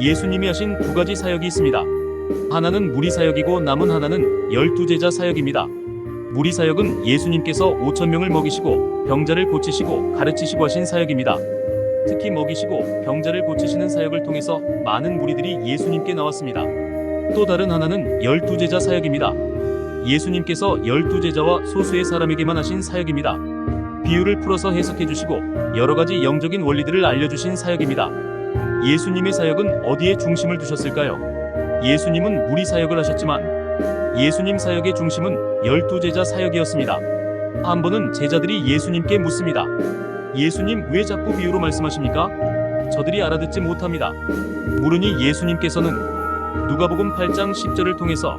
예수님이 하신 두 가지 사역이 있습니다. 하나는 무리 사역이고 남은 하나는 열두 제자 사역입니다. 무리 사역은 예수님께서 5천 명을 먹이시고 병자를 고치시고 가르치시고 하신 사역입니다. 특히 먹이시고 병자를 고치시는 사역을 통해서 많은 무리들이 예수님께 나왔습니다. 또 다른 하나는 열두 제자 사역입니다. 예수님께서 열두 제자와 소수의 사람에게만 하신 사역입니다. 비유를 풀어서 해석해 주시고 여러 가지 영적인 원리들을 알려주신 사역입니다. 예수님의 사역은 어디에 중심을 두셨을까요? 예수님은 무리 사역을 하셨지만 예수님 사역의 중심은 열두 제자 사역이었습니다. 한 번은 제자들이 예수님께 묻습니다. 예수님 왜 자꾸 비유로 말씀하십니까? 저들이 알아듣지 못합니다. 물으니 예수님께서는 누가복음 8장 10절을 통해서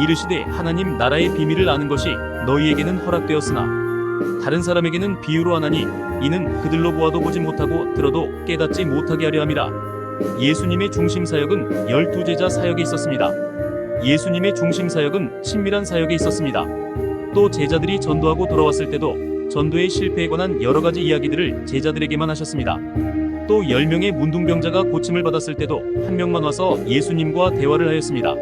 이르시되 하나님 나라의 비밀을 아는 것이 너희에게는 허락되었으나 다른 사람에게는 비유로 하나니 이는 그들로 보아도 보지 못하고 들어도 깨닫지 못하게 하려 함이라. 예수님의 중심 사역은 열두 제자 사역에 있었습니다. 예수님의 중심 사역은 친밀한 사역에 있었습니다. 또 제자들이 전도하고 돌아왔을 때도 전도의 실패에 관한 여러 가지 이야기들을 제자들에게만 하셨습니다. 또 10명의 문둥병자가 고침을 받았을 때도 한 명만 와서 예수님과 대화를 하였습니다.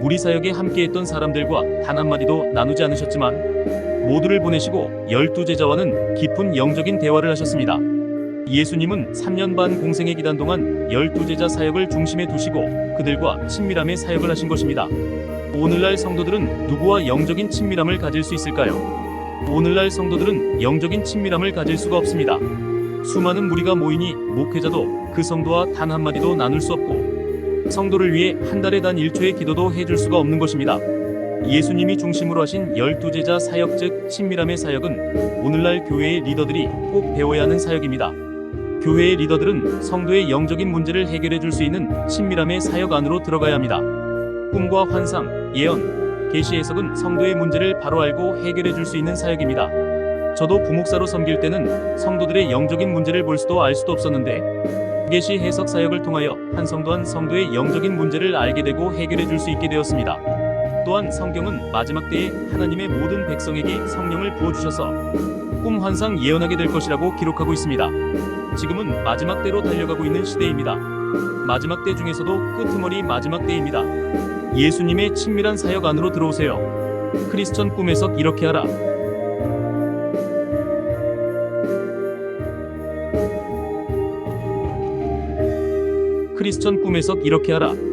무리 사역에 함께했던 사람들과 단 한마디도 나누지 않으셨지만 모두를 보내시고 열두 제자와는 깊은 영적인 대화를 하셨습니다. 예수님은 3년 반 공생의 기간 동안 열두 제자 사역을 중심에 두시고 그들과 친밀함의 사역을 하신 것입니다. 오늘날 성도들은 누구와 영적인 친밀함을 가질 수 있을까요? 오늘날 성도들은 영적인 친밀함을 가질 수가 없습니다. 수많은 무리가 모이니 목회자도 그 성도와 단 한마디도 나눌 수 없고 성도를 위해 한 달에 단 1초의 기도도 해줄 수가 없는 것입니다. 예수님이 중심으로 하신 열두 제자 사역 즉 친밀함의 사역은 오늘날 교회의 리더들이 꼭 배워야 하는 사역입니다. 교회의 리더들은 성도의 영적인 문제를 해결해 줄 수 있는 친밀함의 사역 안으로 들어가야 합니다. 꿈과 환상, 예언, 계시 해석은 성도의 문제를 바로 알고 해결해 줄 수 있는 사역입니다. 저도 부목사로 섬길 때는 성도들의 영적인 문제를 볼 수도 알 수도 없었는데 계시 해석 사역을 통하여 한 성도 한 성도의 영적인 문제를 알게 되고 해결해 줄 수 있게 되었습니다. 또한 성경은 마지막 때에 하나님의 모든 백성에게 성령을 부어 주셔서 꿈 환상 예언하게 될 것이라고 기록하고 있습니다. 지금은 마지막 때로 달려가고 있는 시대입니다. 마지막 때 중에서도 끄트머리 마지막 때입니다. 예수님의 친밀한 사역 안으로 들어오세요. 크리스천 꿈에서 이렇게 하라. 크리스천 꿈에서 이렇게 하라.